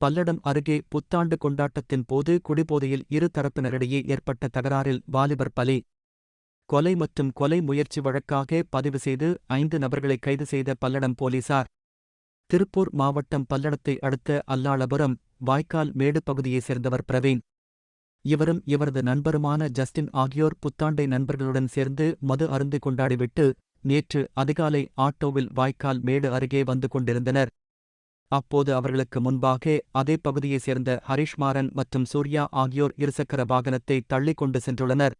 பல்லடம் அருகே புத்தாண்டு கொண்டாட்டத்தின் போது குடிபோதையில் இரு தரப்பினரிடையே ஏற்பட்ட தகராறில் வாலிபர் பலி. கொலை மற்றும் கொலை முயற்சி வழக்காக பதிவு செய்து ஐந்து நபர்களை கைது செய்த பல்லடம் போலீசார். திருப்பூர் மாவட்டம் பல்லடத்தை அடுத்த அல்லாளபுரம் வாய்க்கால் மேடு பகுதியைச் சேர்ந்தவர் பிரவீன். இவரும் இவரது நண்பருமான ஜஸ்டின் ஆகியோர் புத்தாண்டை நண்பர்களுடன் சேர்ந்து மது அருந்து கொண்டாடிவிட்டு நேற்று அதிகாலை ஆட்டோவில் வாய்க்கால் மேடு அருகே வந்து கொண்டிருந்தனர். அப்போது அவர்களுக்கு முன்பாக அதே பகுதியைச் சேர்ந்த ஹரிஷ்மாறன் மற்றும் சூர்யா ஆகியோர் இருசக்கர வாகனத்தை தள்ளிக் கொண்டு சென்றுள்ளனர்.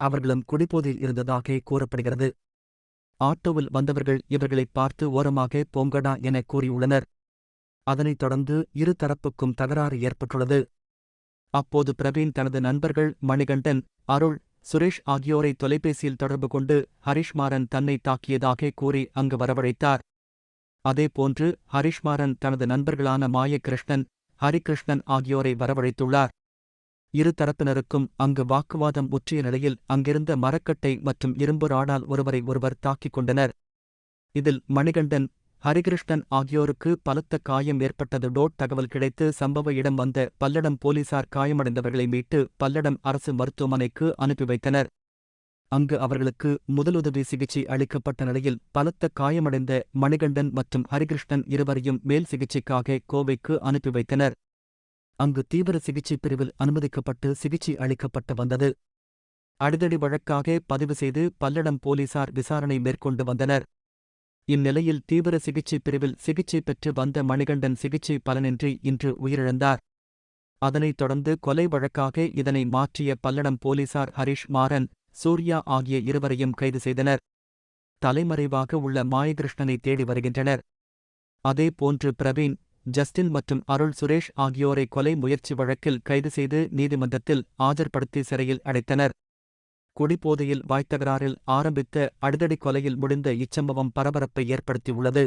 அவர்களும் குடிபோதையில் இருந்ததாக கூறப்படுகிறது. ஆட்டோவில் வந்தவர்கள் இவர்களை பார்த்து ஓரமாக போங்கடா என கூறியுள்ளனர். அதனைத் தொடர்ந்து இரு தரப்புக்கும் தகராறு ஏற்பட்டுள்ளது. அப்போது பிரவீன் தனது நண்பர்கள் மணிகண்டன் அருள் சுரேஷ் ஆகியோரை தொலைபேசியில் தொடர்பு கொண்டு ஹரிஷ்மாறன் தன்னை தாக்கியதாக கூறி அங்கு வரவழைத்தார். அதேபோன்று ஹரிஷ்மாறன் தனது நண்பர்களான மாயகிருஷ்ணன் ஹரிகிருஷ்ணன் ஆகியோரை வரவழைத்துள்ளார். இரு தரப்பினருக்கும் அங்கு வாக்குவாதம் முற்றிய நிலையில் அங்கிருந்த மரக்கட்டை மற்றும் இரும்பு ராடால் ஒருவரை ஒருவர் தாக்கிக் கொண்டனர். இதில் மணிகண்டன் ஹரிகிருஷ்ணன் ஆகியோருக்கு பலத்த காயம் ஏற்பட்டது. டோட் தகவல் கிடைத்து சம்பவ இடம் வந்த பல்லடம் போலீசார் காயமடைந்தவர்களை மீட்டு பல்லடம் அரசு மருத்துவமனைக்கு அனுப்பி வைத்தனர். அங்கு அவர்களுக்கு முதலுதவி சிகிச்சை அளிக்கப்பட்ட நிலையில் பலத்த காயமடைந்த மணிகண்டன் மற்றும் ஹரிகிருஷ்ணன் இருவரையும் மேல் சிகிச்சைக்காக கோவைக்கு அனுப்பி வைத்தனர். அங்கு தீவிர சிகிச்சை பிரிவில் அனுமதிக்கப்பட்டு சிகிச்சை அளிக்கப்பட்டு வந்தது. அடிதடி வழக்காக பதிவு செய்து பல்லடம் போலீசார் விசாரணை மேற்கொண்டு வந்தனர். இந்நிலையில் தீவிர சிகிச்சை பிரிவில் சிகிச்சை பெற்று வந்த மணிகண்டன் சிகிச்சை பலனின்றி இன்று உயிரிழந்தார். அதனைத் தொடர்ந்து கொலை வழக்காக இதனை மாற்றிய பல்லடம் போலீசார் ஹரிஷ் மாறன் சூர்யா ஆகிய இருவரையும் கைது செய்தனர். தலைமறைவாக உள்ள மாயகிருஷ்ணனை தேடி வருகின்றனர். அதேபோன்று பிரவீன் ஜஸ்டின் மற்றும் அருள் சுரேஷ் ஆகியோரை கொலை முயற்சி வழக்கில் கைது செய்து நீதிமன்றத்தில் ஆஜர்படுத்தி சிறையில் அடைத்தனர். குடிபோதையில் வாய்த்தகராறில் ஆரம்பித்த அடிதடி கொலையில் முடிந்த இச்சம்பவம் பரபரப்பை ஏற்படுத்தியுள்ளது.